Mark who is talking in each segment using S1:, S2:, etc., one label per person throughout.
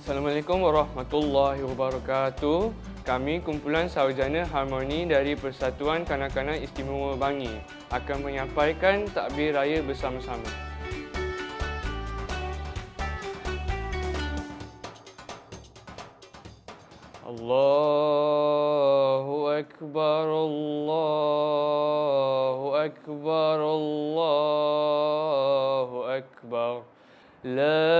S1: Assalamualaikum warahmatullahi wabarakatuh. Kami kumpulan sarjana harmoni dari Persatuan Kanak-kanak Istimewa Bangi akan menyampaikan takbir raya bersama-sama. Allahu Akbar, Allahu Akbar, Allahu Akbar. La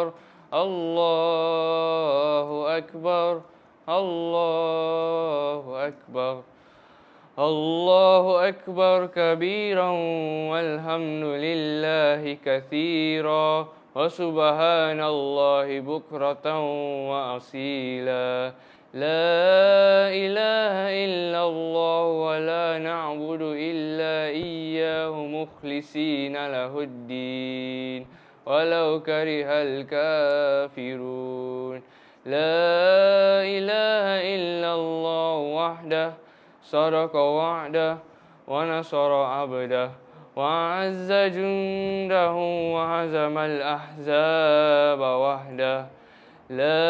S1: Akbar. Allahu Akbar. Allahu Akbar. الله أكبر كبيرا والحمد لله كثيرا وسبحان الله بكرة وأصيلا لا إله إلا الله ولا نعبد إلا إياه مخلصين له الدين ولو كره الكافرون. لا إله إلا الله وحده صدق وعده ونصر عبده وأعز جنده وهزم الأحزاب وحده. لا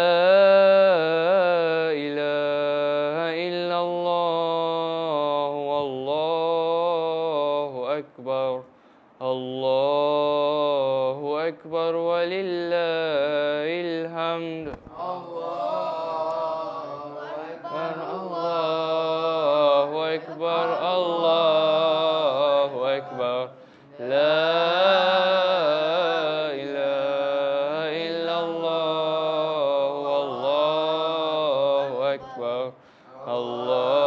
S1: إله إلا الله والله أكبر الله أكبر ولله الحمد. أكبر الله أكبر الله أكبر. لا إله إلا الله والله أكبر الله